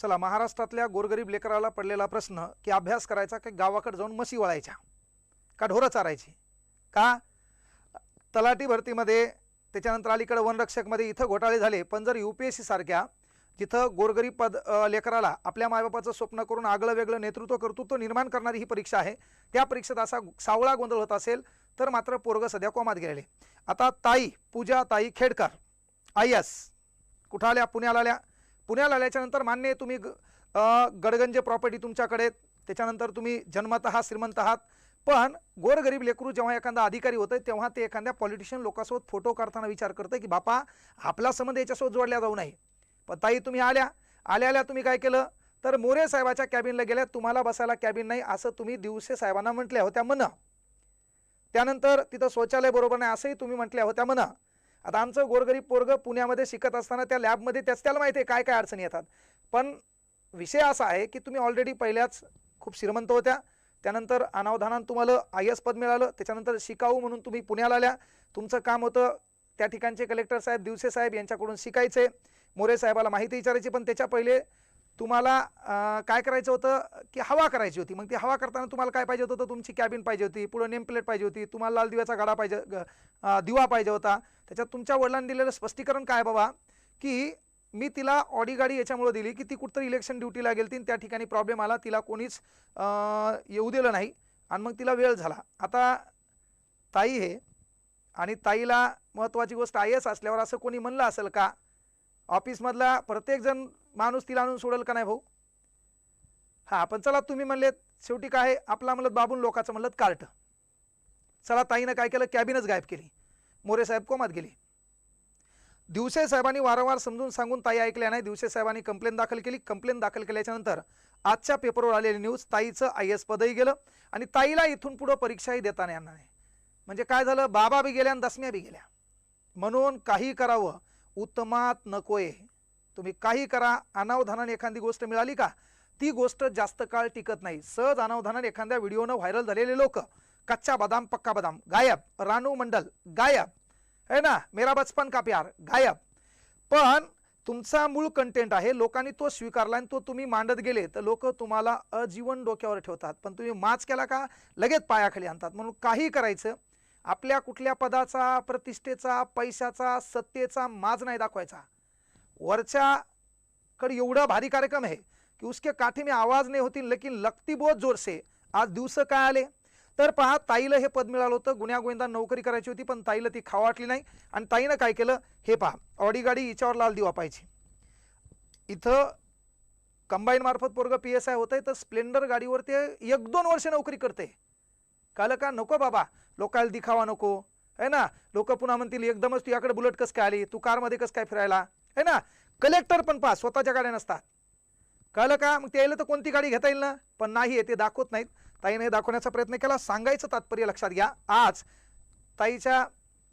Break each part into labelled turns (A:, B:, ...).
A: चला महाराष्ट्रातल्या गोरगरीब लेकराला पडलेला प्रश्न की अभ्यास करायचा की गावाकडे जाऊन मसी वळायच्या? का ढोरं चारायची? का? तलाठी भरतीमध्ये त्याच्यानंतर अलीकडे वनरक्षकमध्ये इथं घोटाळे झाले पण जर यू पी एस सीसारख्या जिथं गोरगरीब पद लेकराला आपल्या मायबापाचं स्वप्न करून आगळं वेगळं नेतृत्व कर्तृत्व निर्माण करणारी ही परीक्षा आहे. त्या परीक्षेत असा सावळा गोंधळ होत असेल तर मात्र पोरग सध्या कोमात गेलेले. आता ताई पूजा ताई खेडकर आय एस. कुठं आल्या? पुण्याला आल्या? पुण्याला आल्याच्यानंतर मान्य तुम्ही ग- गडगंज प्रॉपर्टी तुमच्याकडे त्याच्यानंतर तुम्ही जन्मत आहात श्रीमंत आहात. पण गोरगरीब लेकरू जेव्हा एखादा अधिकारी होतं तेव्हा ते एखाद्या पॉलिटिशियन लोकांसोबत फोटो काढताना विचार करतं की बापा आपला संबंध याच्यासोबत जोडल्या जाऊ नये. पण ताई तुम्ही आल्या. आल्या आल्या तुम्ही काय केलं? तर मोरे साहेबाच्या कॅबिनला गेल्या. तुम्हाला बसायला कॅबिन नाही असं तुम्ही दिवसे साहेबांना म्हटल्या होत्या म्हणा. त्यानंतर तिथं शौचालय बरोबर नाही असंही तुम्ही म्हटल्या होत्या म्हणा. आता आमचं गोरगरीब पोरग पुण्यामध्ये शिकत असताना त्या लॅबमध्ये त्याच त्याला माहिती आहे काय काय अडचणी येतात. पण विषय असा आहे की तुम्ही ऑलरेडी पहिल्याच खूप श्रीमंत होत्या. त्यानंतर अनावधानानं तुम्हाला आय एस पद मिळालं. त्याच्यानंतर शिकाऊ म्हणून तुम्ही पुण्याला आल्या. तुमचं काम होतं त्या ठिकाणचे कलेक्टर साहेब दिवसे साहेब यांच्याकडून शिकायचे. मोरे साहेबाला माहिती विचारायची पण त्याच्या पहिले तुम्हाला काय करायचं होतं की हवा करायची होती. मग ती हवा करताना तुम्हाला काय पाहिजे होतं? तर तुमची कॅबिन पाहिजे होती पुढं नेम प्लेट पाहिजे होती तुम्हाला लाल दिव्याचा गाडा पाहिजे ग- दिवा पाहिजे होता. त्याच्यात तुमच्या वडिलांनी दिलेलं स्पष्टीकरण काय बाबा? की मी तिला ऑडी गाडी याच्यामुळे दिली की ती कुठतरी इलेक्शन ड्युटीला गेली त्या ठिकाणी प्रॉब्लेम आला. तिला कोणीच येऊ दिलं नाही आणि मग तिला वेळ झाला. आता ताई हे आणि ताईला महत्त्वाची गोष्ट आय एस असल्यावर असं कोणी म्हणलं असेल का? ऑफिसमधला प्रत्येकजण माणूस तिला आणून सोडेल का नाही भाऊ? हां पण चला तुम्ही म्हणलेत शेवटी काय आपला म्हणलं बाबून लोकाचं म्हणलं कार्ट. चला ताईनं काय केलं? कॅबिनच गायब केली. मोरे साहेब कोमात गेली. दिवसे साहेबांनी वारंवार समजून सांगून ताई ऐकल्या नाही. दिवसे साहेबांनी कंप्लेंट दाखल केली. कंप्लेंट दाखल केल्याच्यानंतर आजच्या पेपरवर आलेली न्यूज ताईचं आय एस पदही गेलं आणि ताईला इथून पुढं परीक्षाही देता येणार नाही म्हणजे काय झालं? बाबा बी गेल्या आणि दसम्या बी गेल्या. म्हणून काही करावं उत्तमात नकोय. तुम्ही काही करा अनावधानाने एखादी गोष्ट मिळाली का? ती गोष्ट जास्त काळ टिकत नाही. सहज अनावधानाने एखाद्या व्हिडिओनं व्हायरल झालेले लोक कच्चा बदाम पक्का बदाम गायब. रानू मंडल गायब. है ना? मेरा बचपन का प्यार गायब. पण तुमचा मूळ कंटेंट आहे लोकांनी तो स्वीकारला आणि तो तुम्ही मांडत गेले तर लोक तुम्हाला अजीवन डोक्यावर ठेवतात. पण तुम्ही माच केला का? लगेच पायाखाली आणतात. म्हणून काही करायचं आपल्या कुठल्या पदाचा प्रतिष्ठेचा पैशाचा सत्तेचा माज नाही दाखवायचा. वरच्याकडे एवढा भारी कार्यक्रम आहे की उसके काठी मी आवाज नाही होती लेकिन लगती बहुत जोर से आज दिवस काय आले? तर पहा ताईला हे पद मिळालं होतं. गुन्ह्या गोविंदा नोकरी करायची होती पण ताईला ती खावाटली नाही. आणि ताईनं काय केलं? हे पहा ऑडी गाडी हिच्यावर लाल दिवा पाहिजे इथं कंबाईन मार्फत पोरग पी एस आय होतंय तर स्प्लेंडर गाडीवर ते एक दोन वर्ष नोकरी करते. काल का नको बाबा? लोकाला दिखावा नको. आहे ना? लोक पुन्हा म्हणतील एकदमच तू याकडे बुलेट कसं काय आली? तू कारमध्ये कसं काय फिरायला? आहे ना? कलेक्टर पण पहा स्वतःच्या गाड्या नसतात. कळलं का? मग त्याला तर कोणती गाडी घेता येईल ना? पण नाही ते दाखवत नाहीत. ताईने दाखवण्याचा प्रयत्न केला. सांगायचं तात्पर्य लक्षात घ्या. आज ताईच्या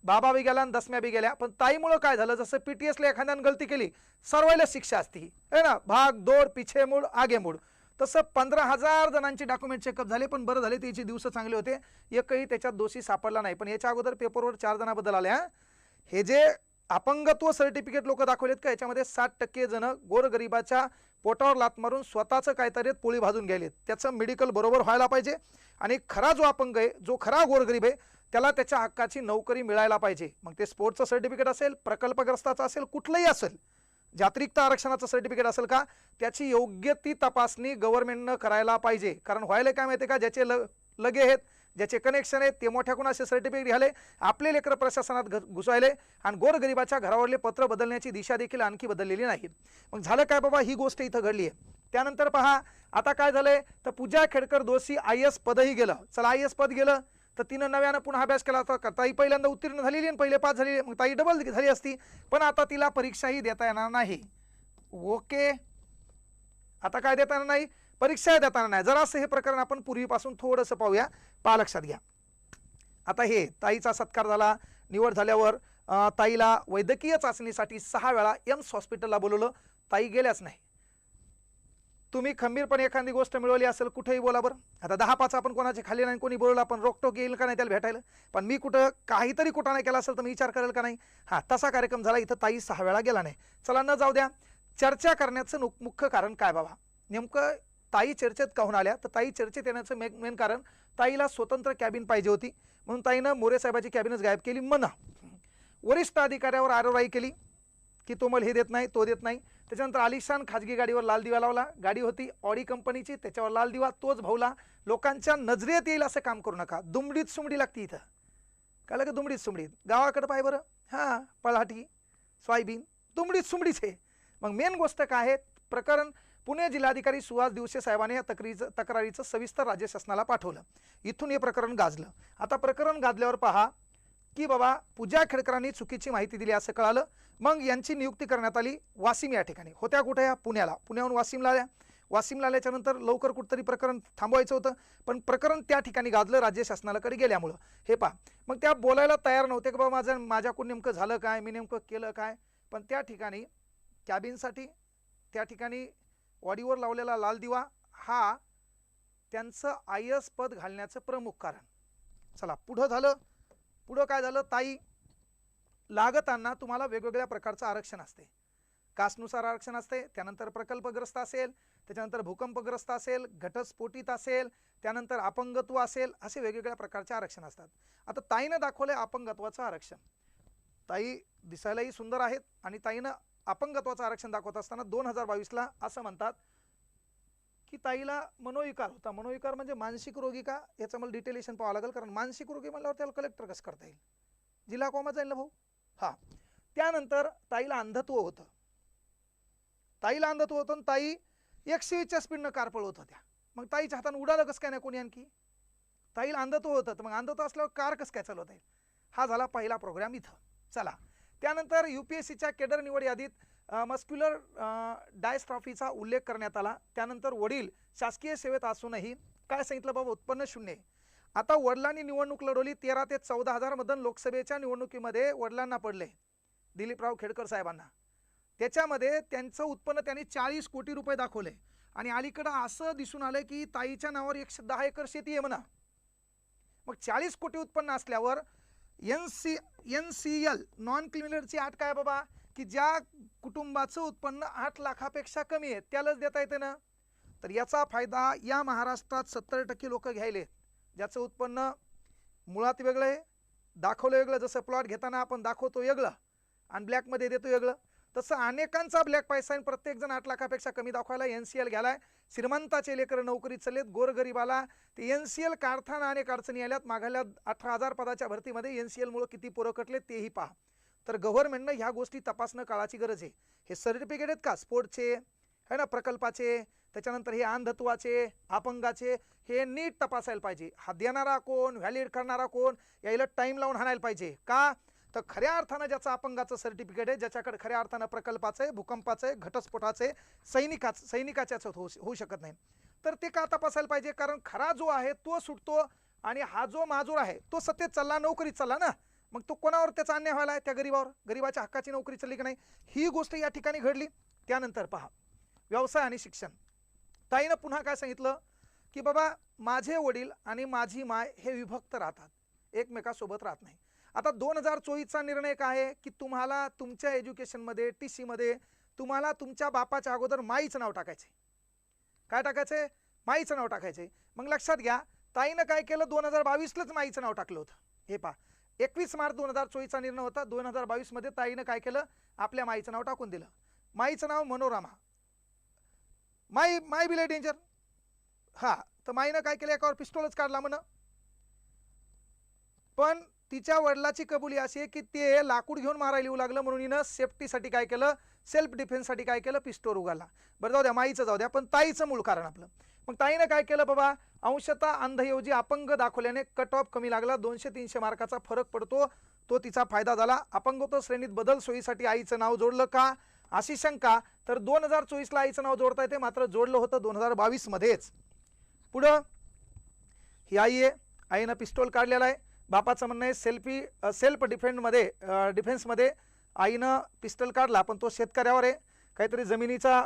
A: बाबा बी गेला आणि दसम्या बी गेल्या. पण ताईमुळं काय झालं? जसं पी टी एसला एखाद्यानं गलती केली सर्वायला शिक्षा असती. है ना? भाग दोड पिछे मूड आगे मूड तसं पंधरा हजार जणांचे डॉक्युमेंट चेकअप झाले पण बरं झाले त्याचे दिवस चांगले होते एकही त्याच्यात दोषी सापडला नाही. पण याच्या अगोदर पेपरवर चार जणांबद्दल आल्या हे. जे अपंगत्व सर्टिफिकेट लोक दाखवलेत का याच्यामध्ये साठ टक्के जण गोरगरिबाच्या पोटावर लात मारून स्वतःचं काहीतरी पोळी भाजून गेलेत. त्याचं मेडिकल बरोबर व्हायला पाहिजे आणि खरा जो अपंग आहे जो खरा गोरगरीब आहे त्याला त्याच्या हक्काची नोकरी मिळायला पाहिजे. मग ते स्पोर्टचं सर्टिफिकेट असेल प्रकल्पग्रस्ताचं असेल कुठलंही असेल जात्रिकता आरक्षणाचं सर्टिफिकेट असेल का त्याची योग्य ती तपासणी गव्हर्नमेंटनं करायला पाहिजे. कारण व्हायला काय माहिती आहे का ज्याचे ल लगे आहेत ज्याचे कनेक्शन आहेत ते मोठ्याकडून असे सर्टिफिकेट घ्याले आपले लेकर प्रशासनात घुसवायले घुसायले आणि गोरगरिबाच्या घरावरले पत्र बदलण्याची दिशा देखील आणखी बदललेली नाही मग झालं काय बाबा ही गोष्ट इथं घडली आहे. त्यानंतर पहा आता काय झालंय तर पूजा खेडकर दोषी आय एस पदही गेलं. चला आय एस पद गेलं. तर तिनं नव्यानं पुन्हा अभ्यास केला होता का? ताई पहिल्यांदा उत्तीर्ण झालेली आणि पहिले पास झालेली. मग ताई डबल झाली असती. पण आता तिला परीक्षाही देता येणार नाही. ओके. आता काय देता येणार नाही? परीक्षा देताना नाही. नाही जरासं हे प्रकरण आपण पूर्वीपासून थोडंसं पाहूया. पहा लक्षात घ्या. आता हे ताईचा सत्कार झाला. निवड झाल्यावर अं, ताईला वैद्यकीय चाचणीसाठी सहा वेळा एम्स हॉस्पिटलला बोलवलं. ताई गेल्याच नाही. तुम्ही खंबीरपणे एखादी गोष्ट मिळवली असेल कुठेही बोला बरं. आता दहा पाच आपण कोणाचे खाली नाही कोणी बोलवलं आपण रोकटोक येईल का नाही त्याला भेटायला. पण मी कुठं काहीतरी कुठं नाही केला असेल तर मी विचार करेल का नाही? हा तसा कार्यक्रम झाला इथं ताई सहा वेळा गेला नाही. चला न जाऊ द्या. चर्चा करण्याचं मुख्य कारण काय बाबा? नेमकं ताई चर्चेत काहून आल्या? तर ताई चर्चेत येण्याचं मेन मेन कारण ताईला स्वतंत्र कॅबिन पाहिजे होती. म्हणून ताईनं मोरे साहेबाची कॅबिनच गायब केली. म्हणा वरिष्ठ अधिकाऱ्यावर आरोराई केली की तो मला हे देत नाही तो देत नाही. त्याच्यानंतर आलिशान खाजगी गाडीवर लाल दिवा लावला. गाडी होती ऑडी कंपनीची त्याच्यावर लाल दिवा तोच भाऊला. लोकांच्या नजरेत येईल असं काम करू नका. दुमडीत सुमडी लागते इथं. काय का दुमडीत सुमडीत गावाकडं पाय बरं. हां पळाटी सोयाबीन दुमडीत सुमडीच आहे मग मेन गोष्ट काय आहे? प्रकरण पुणे जिल्हाधिकारी सुहास दिवसे साहेबाने या तक्रीचं तक्रारीचं सविस्तर राज्य शासनाला पाठवलं. इथून हे प्रकरण गाजलं. आता प्रकरण गाजल्यावर पहा की बाबा पूजा खेडकरांनी चुकीची माहिती दिली असं कळालं. मग यांची नियुक्ती करण्यात आली वासिम या ठिकाणी. होत्या कुठे? या पुण्याला. पुण्याहून वासिमला आल्या वासिमला आल्याच्यानंतर लवकर कुठतरी प्रकरण थांबवायचं होतं. पण प्रकरण त्या ठिकाणी गाजलं राज्य शासनालाकडे गेल्यामुळं. हे पहा. मग त्या बोलायला तयार नव्हते की बाबा माझं माझ्याकडून नेमकं झालं काय? मी नेमकं केलं काय? पण त्या ठिकाणी कॅबिनसाठी त्या ठिकाणी वाडीवर लावलेला लाल दिवा हा त्यांचं आय एस पद घालण्याचं प्रमुख कारण. चला पुढं झालं. पुढं काय झालं? ताई लागताना तुम्हाला वेगवेगळ्या प्रकारचं आरक्षण असते. कास्टनुसार आरक्षण असते त्यानंतर प्रकल्पग्रस्त असेल त्याच्यानंतर भूकंपग्रस्त असेल घटस्फोटित असेल त्यानंतर अपंगत्व असेल असे वेगवेगळ्या प्रकारचे आरक्षण असतात. आता ताईनं दाखवलं आहे अपंगत्वाचं आरक्षण. ताई दिसायलाही सुंदर आहेत आणि ताईनं अपंगत्वाचं आरक्षण दाखवत असताना दोन हजार बावीसला असं म्हणतात की ताईला मनोविकार होता. मनोविकार म्हणजे मानसिक रोगी का? याचं मला डिटेलेशन पाहावं लागेल कारण मानसिक रोगी म्हणल्यावर त्याला कलेक्टर कसं करता येईल? जिल्हा कोमा जाईल ना भाऊ? हां. त्यानंतर ताईला अंधत्व होतं. ताईला अंधत्व होतं आणि ताई एकशे वीसच्या स्पीडनं कार पळवत होत्या. मग ताईच्या हातानं उडालं कसं काय नाही कोणी आणखी? ताईला अंधत्व होतं. तर मग अंधत्व असल्यावर कार कसं काय चालवता येईल? हा झाला पहिला प्रोग्राम इथं. चला. त्यानंतर यू पी एस सीच्या केडर निवड यादीत मस्क्युलर डायस्ट्रॉफीचा उल्लेख करण्यात आला. त्यानंतर वडील शासकीय सेवेत असूनही काय सांगितलं बाबा? उत्पन्न शून्य आता वडिलांनी निवडणूक लढवली तेरा ते चौदा हजार मधून लोकसभेच्या निवडणुकीमध्ये वडिलांना पडले दिलीपराव खेडकर साहेबांना. त्याच्यामध्ये त्यांचं उत्पन्न त्यांनी चाळीस कोटी रुपये दाखवले. आणि अलीकडं असं दिसून आलं की ताईच्या नावावर एकशे दहा एकर शेती आहे म्हणा. मग चाळीस कोटी उत्पन्न असल्यावर N C N C L non क्रिमिनलची अट काय बाबा? की ज्या कुटुंबाचं उत्पन्न आठ लाखापेक्षा कमी आहे त्यालाच देता येते ना? तर याचा फायदा या महाराष्ट्रात सत्तर टक्के लोक घ्यायले ज्याचं उत्पन्न मुळात वेगळं आहे दाखवलं वेगळं जसं प्लॉट घेताना आपण दाखवतो वेगळं आणि ब्लॅकमध्ये देतो वेगळं. तसं अनेकांचा ब्लॅक पैसा आहे प्रत्येकजण आठ लाखापेक्षा कमी दाखवायला एन सी एल घ्यालाय श्रीमंताचे लेकर नोकरी चाललेत गोरगरीबाला ते एन सी एल कारखाना अनेक अडचणी आल्यात. मागायला अठरा हजार पदाच्या भरतीमध्ये एन सी एलमुळं किती पोरं कटले तेही पहा. तर गव्हर्नमेंटनं ह्या गोष्टी तपासणं काळाची गरज आहे. हे सर्टिफिकेट आहेत का? स्पोर्टचे है ना प्रकल्पाचे त्याच्यानंतर हे अंधत्वाचे अपंगाचे हे नीट तपासायला पाहिजे. हा देणारा कोण व्हॅलिड करणारा कोण याला टाईम लावून हाणायला पाहिजे. का? तर खऱ्या अर्थानं ज्याचं अपंगाचं सर्टिफिकेट आहे ज्याच्याकडे खऱ्या अर्थानं प्रकल्पाचं आहे भूकंपाचं आहे घटस्फोटाचं आहे सैनिकाचं सैनिकाच्याच होऊ होऊ शकत नाही. तर ते का तपासायला पाहिजे? कारण खरा जो आहे तो सुटतो आणि हा जो माजूर आहे तो सत्तेत चालला नोकरीत चालला ना मग तो कोणावर त्याचा अन्याय व्हायला आहे? त्या गरीबावर? गरीबाच्या हक्काची नोकरी चालली की नाही? ही गोष्ट या ठिकाणी घडली. त्यानंतर पहा व्यवसाय आणि शिक्षण. ताईनं पुन्हा काय सांगितलं? की बाबा माझे वडील आणि माझी माय हे विभक्त राहतात. एकमेकासोबत राहत नाही. आता दोन हजार चोवीसचा निर्णय काय आहे की तुम्हाला तुमच्या एज्युकेशनमध्ये टी सीमध्ये तुम्हाला तुमच्या बापाच्या अगोदर माईचं नाव टाकायचे काय टाकायचे माईचं नाव टाकायचे मग लक्षात घ्या ताईनं काय केलं? दोन हजार बावीसलाच माईचं नाव टाकलं होतं. हे पहा एकवीस मार्च दोन हजार चोवीसचा निर्णय होता. दोन हजार बावीसमध्ये ताईनं काय केलं? आपल्या माईचं नाव टाकून दिलं. माईचं नाव मनोरमा. माई माय बिले डेंजर हा तर माईनं काय केलं? एकावर पिस्टॉलच काढला म्हण. पण तिच्या वडिलाची कबुली अशी आहे की ते लाकूड घेऊन मारायला येऊ लागलं म्हणून हिनं सेफ्टीसाठी काय केलं? सेल्फ डिफेन्ससाठी काय केलं? पिस्टोल उगाला. बरं जाऊ द्या माईचं जाऊ द्या पण ताईचं मूळ कारण आपलं. मग ताईनं काय केलं बाबा? अंशतः अंधऐवजी अपंग दाखवल्याने कट ऑफ कमी लागला दोनशे तीनशे मार्काचा फरक पडतो तो तिचा फायदा झाला. अपंगत्व श्रेणीत बदल सोयीसाठी आईचं नाव जोडलं का? अशी शंका. तर दोन हजार चोवीसला आईचं नाव जोडता येते मात्र जोडलं होतं दोन हजार बावीसमध्येच. पुढं ही आई आहे आईनं पिस्टोल काढलेला आहे. बापाचं म्हणणं आहे सेल्फी सेल्फ डिफेंडमध्ये डिफेन्समध्ये आईनं पिस्टल काढला पण तो शेतकऱ्यावर आहे. काहीतरी जमिनीचा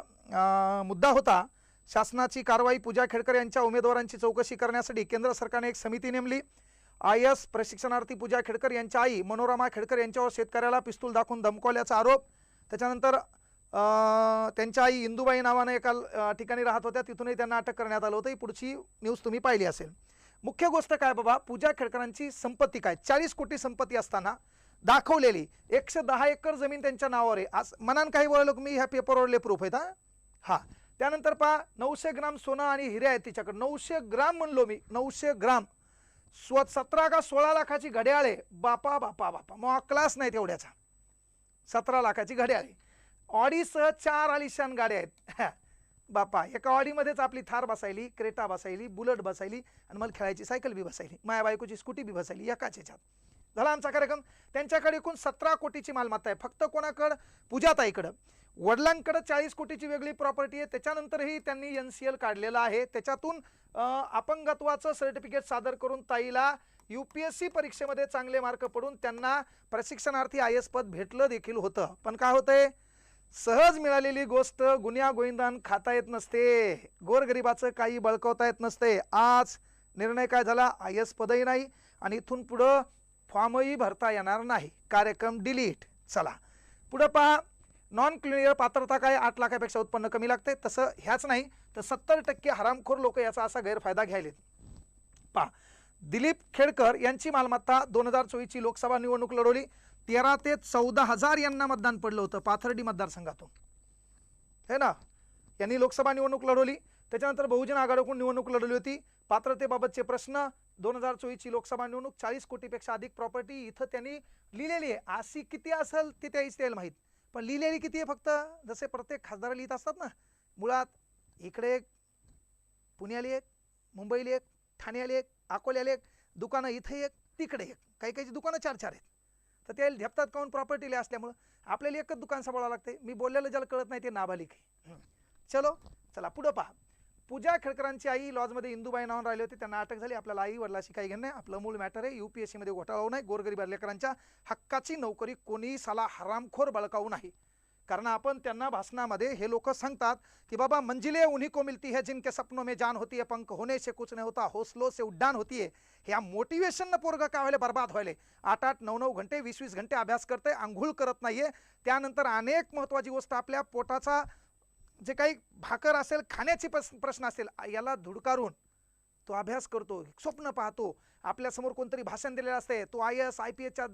A: मुद्दा होता. शासनाची कारवाई पूजा खेडकर यांच्या उमेदवारांची चौकशी करण्यासाठी केंद्र सरकारने एक समिती नेमली. आय एस प्रशिक्षणार्थी पूजा खेडकर यांच्या आई मनोरमा खेडकर यांच्यावर शेतकऱ्याला पिस्तूल दाखवून धमकवल्याचा आरोप. त्याच्यानंतर अं, त्यांच्या आई इंदुबाई नावानं एका ठिकाणी राहत होत्या. तिथूनही त्यांना अटक करण्यात आलं होतं. ही पुढची न्यूज तुम्ही पाहिली असेल. मुख्य गोष्ट काय बाबा? पूजा खेडकरांची संपत्ती काय? चाळीस कोटी संपत्ती असताना दाखवलेली एकशे दहा एकर जमीन त्यांच्या नावावर आहे. आज मनान काही बोलायलो मी ह्या पेपरवरले प्रूफ आहेत हा? त्यानंतर पहा नऊशे ग्राम सोनं आणि हिरे आहेत तिच्याकडे. नऊशे ग्राम म्हणलो मी. नऊशे ग्राम. स्व सतरा का सोळा लाखाची घड्याळे बापा बापा बापा. मग क्लास नाही तेवढ्याचा सतरा लाखाची घड्याळे ऑडीसह चार आलिशान गाड्या आहेत. बापा एका ऑडीमध्येच आपली थार बसायली क्रेटा बसायली बुलट बसायली आणि मला खेळायची सायकल बी बसायली माया बायकोची स्कूटी बी बसायली एकाच ह्याच्यात झाला आमचा कार्यक्रम. त्यांच्याकडे एकूण सतरा कोटीची मालमत्ता आहे. फक्त कोणाकडं? पूजाताईकडं. वडिलांकडं चाळीस कोटीची वेगळी प्रॉपर्टी आहे. त्याच्यानंतरही त्यांनी एन सी एल काढलेलं आहे. त्याच्यातून अपंगत्वाचं सर्टिफिकेट सादर करून ताईला यू पी एस सी परीक्षेमध्ये चांगले मार्क पडून त्यांना प्रशिक्षणार्थी आय एस पद भेटलं देखील होतं. पण काय होतंय? सहज मिळालेली गोष्ट गुन्हा गोविंदान खाता येत नसते. गोरगरिबाचं काही बळकवता येत नसते. आज निर्णय काय झाला? आय एस पदही नाही आणि इथून पुढं फॉर्मही भरता येणार नाही. कार्यक्रम डिलीट. चला. पुढं पहा. नॉन क्लिअर पात्रता काय? आठ लाखापेक्षा उत्पन्न कमी लागते. तसं ह्याच नाही तर सत्तर टक्के हरामखोर लोक याचा असा गैरफायदा घ्यायलेत. पहा. दिलीप खेडकर यांची मालमत्ता दोन हजार चोवीसची लोकसभा निवडणूक लढवली. तेरा ते चौदा हजार यांना मतदान पडलं होतं पाथर्डी मतदारसंघातून. है ना? यांनी लोकसभा निवडणूक लढवली. त्याच्यानंतर बहुजन आघाडीकडून निवडणूक लढवली होती. पात्रतेबाबतचे प्रश्न दोन हजार चोवीसची लोकसभा निवडणूक चाळीस कोटीपेक्षा अधिक प्रॉपर्टी इथं त्यांनी लिहिलेली आहे. अशी किती असेल ते त्याहीच त्याला माहीत. पण लिहिलेली किती आहे फक्त? जसे प्रत्येक खासदार लिहित असतात ना. मुळात इकडे एक पुण्याला एक मुंबईला एक ठाण्याला एक अकोल्याला एक दुकानं इथं एक तिकडे एक. काही काही दुकानं चार चार आहेत. तर त्याला झेपतात काऊन प्रॉपर्टीला असल्यामुळं आपल्याला एकच दुकान सांभाळावं लागते मी बोललेलं ज्याला कळत नाही ते नाबालिक आहे. चलो चला पुढं पहा. पूजा खेडकरांची आई लॉजमध्ये इंदुबाई नावून राहिले होते. त्यांना अटक झाली. आपल्याला आई वडिलाशी काही घेणं नाही. आपलं मूळ मॅटर आहे. UPSC मध्ये घोटाळा होऊ नये. गोरगरीब लेकरांच्या हक्काची नोकरी कोणी साला हरामखोर बळकावू नाही. कारण आपण त्यांना भाषणामध्ये हे लोक सांगतात की बाबा मंजिले उन्हीं को मिलती है जिनके सपनों में जान होती है पंख होने से कुछ नाही होता हौसलो से उड्डाण होती है। ह्या मोटिवेशननं पोरगं काय व्हायला बर्बाद व्हायले। आठ आठ नऊ नऊ घंटे वीस वीस घंटे अभ्यास करते आंघोळ करत नाहीये. त्यानंतर अनेक महत्त्वाची गोष्ट आपल्या पोटाचा जे काही भाकर असेल खाण्याची प्रश्न असेल याला धुडकारून तो अभ्यास करतो स्वप्न पाहतो. आपल्यासमोर कोणतरी भाषण दिलेलं असते तो आय एस आय पी एसच्या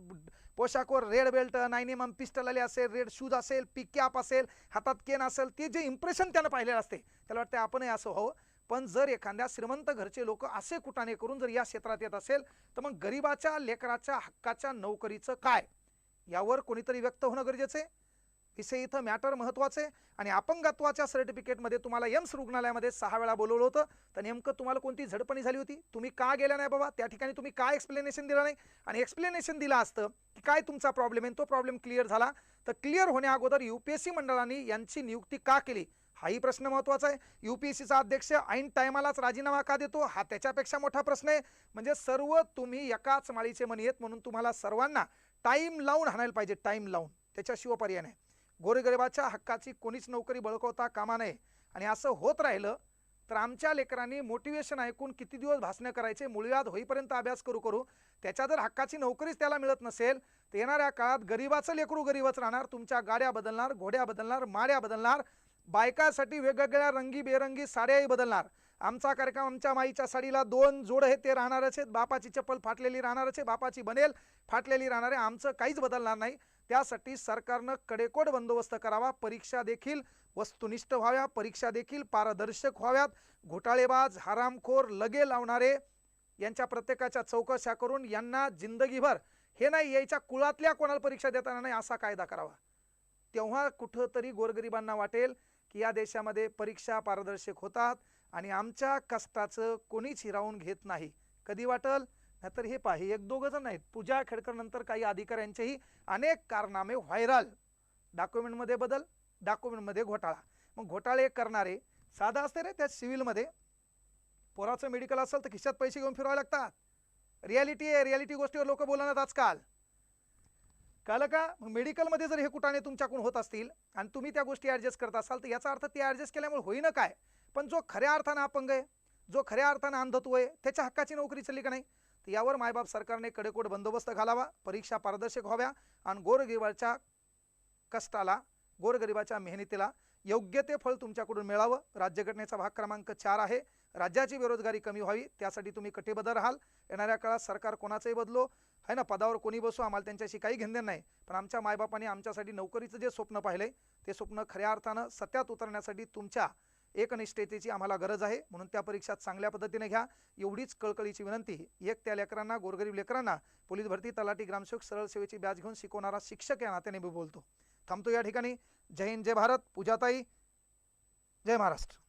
A: पोशाखवर red belt nine M M pistol आले असेल रेड शूज असेल पिक कॅप असेल हातात केन असेल ते जे इम्प्रेशन त्यानं पाहिलेलं असते त्याला वाटतं आपणही असं व्हावं. पण जर एखाद्या श्रीमंत घरचे लोक असे कुटाने करून जर या क्षेत्रात येत असेल तर मग गरिबाच्या लेकराच्या हक्काच्या नोकरीचं काय? यावर कोणीतरी व्यक्त होणं गरजेचं आहे. विषय इथं मॅटर महत्त्वाचं आहे आणि अपंगत्वाच्या सर्टिफिकेटमध्ये तुम्हाला एम्स रुग्णालयामध्ये सहा वेळा बोलवलं होतं. तर नेमकं तुम्हाला कोणती झडपणी झाली होती? तुम्ही का गेला नाही बाबा? त्या ठिकाणी तुम्ही काय एक्सप्लेनेशन दिलं नाही? आणि एक्सप्लेनेशन दिलं असतं की काय तुमचा प्रॉब्लेम आहे? तो प्रॉब्लेम क्लिअर झाला. तर क्लिअर होण्या अगोदर यू पी एस सी मंडळाने यांची नियुक्ती का केली? हाही प्रश्न महत्त्वाचा आहे. यू पी एस सीचा अध्यक्ष ऐन टायमालाच राजीनामा का देतो? हा त्याच्यापेक्षा मोठा प्रश्न आहे. म्हणजे सर्व तुम्ही एकाच माळीचे मनी आहेत म्हणून तुम्हाला सर्वांना टाईम लावून हाणायला पाहिजे. टाईम लावून. त्याच्याशिवाय पर्याय नाही. गोरगरिबाच्या हक्काची कोणीच नोकरी बळकवता कामा नये. आणि असं होत राहिलं तर आमच्या लेकरांनी मोटिवेशन ऐकून किती दिवस भाषणं करायचे मुळव्याध होईपर्यंत अभ्यास करू करू. त्याच्या जर हक्काची नोकरीच त्याला मिळत नसेल तर येणाऱ्या काळात गरिबाचं लेकरू गरीबच राहणार तुमच्या गाड्या बदलणार घोड्या बदलणार माड्या बदलणार बायकासाठी वेगवेगळ्या रंगी बेरंगी साड्याही बदलणार. आमचा कार्यक्रम आमच्या माईच्या साडीला दोन जोड हे ते राहणारच आहेत. बापाची चप्पल फाटलेली राहणारच आहे. बापाची बनेल फाटलेली राहणार आहे. आमचं काहीच बदलणार नाही. त्यासाठी सरकारनं कडेकोट बंदोबस्त करावा. परीक्षा देखील वस्तुनिष्ठ व्हाव्या. परीक्षा देखील पारदर्शक व्हाव्यात. घोटाळेबाज हरामखोर लगे लावणारे यांच्या प्रत्येकाच्या चौकशा करून यांना जिंदगीभर हे नाही यायच्या कुळातल्या कोणाला परीक्षा देताना नाही असा कायदा करावा. तेव्हा कुठंतरी गोरगरिबांना वाटेल. की या देशामध्ये परीक्षा पारदर्शक होतात आणि आमच्या कष्टाचं कोणीच हिरावून घेत नाही. कधी वाटल? नाहीतर हे पाही एक दोघं जण आहेत. पूजा खेडकर नंतर काही अधिकाऱ्यांचेही अनेक कारनामे व्हायरल. डॉक्युमेंटमध्ये बदल डॉक्युमेंटमध्ये घोटाळा. मग घोटाळे करणारे साधा असते रे त्या सिव्हिलमध्ये. पोराचं मेडिकल असेल तर खिशात पैसे घेऊन फिरावे लागतात. रियालिटी आहे रियालिटी गोष्टीवर लोक बोलणार आजकाल. कळलं का? मग मेडिकलमध्ये जर हे कुटाणे तुमच्याकडून होत असतील आणि तुम्ही त्या गोष्टी ॲडजस्ट करत असाल तर याचा अर्थ ते ॲडजस्ट केल्यामुळे होईना काय? पण जो खऱ्या अर्थानं अपंग आहे जो खऱ्या अर्थानं अंधत्व आहे त्याच्या हक्काची नोकरी चालली का नाही? तर यावर मायबाप सरकारने कडेकोट बंदोबस्त घालावा परीक्षा पारदर्शक व्हाव्या आणि गोरगरिबाच्या कष्टाला गोरगरिबाच्या मेहनतीला योग्य ते फळ तुमच्याकडून मिळावं. राज्यघटनेचा भाग क्रमांक चार आहे. राज्याची बेरोजगारी कमी व्हावी त्यासाठी तुम्ही कटिबद्ध राहाल. येणाऱ्या काळात सरकार कोणाचंही बदलो आहे ना पदावर कोणी बसू आम्हाला त्यांच्याशी काही घेणं नाही. पण आमच्या मायबापाने आमच्यासाठी नोकरीचं जे स्वप्न पाहिलंय ते स्वप्न खऱ्या अर्थानं सत्यात उतरण्यासाठी तुमच्या एकनिष्ठतेची आम्हाला गरज आहे. म्हणून त्या परीक्षा चांगल्या पद्धतीने घ्या. एवढीच कळकळीची विनंती एक त्या लेकरांना गोरगरीब लेकरांना पोलीस भरती तलाठी ग्रामसेवक सरळ सेवेची बॅच घेऊन शिकवणारा शिक्षक या नात्याने मी बोलतो. थांबतो या ठिकाणी. जय हिंद जय भारत. पूजाताई जय महाराष्ट्र.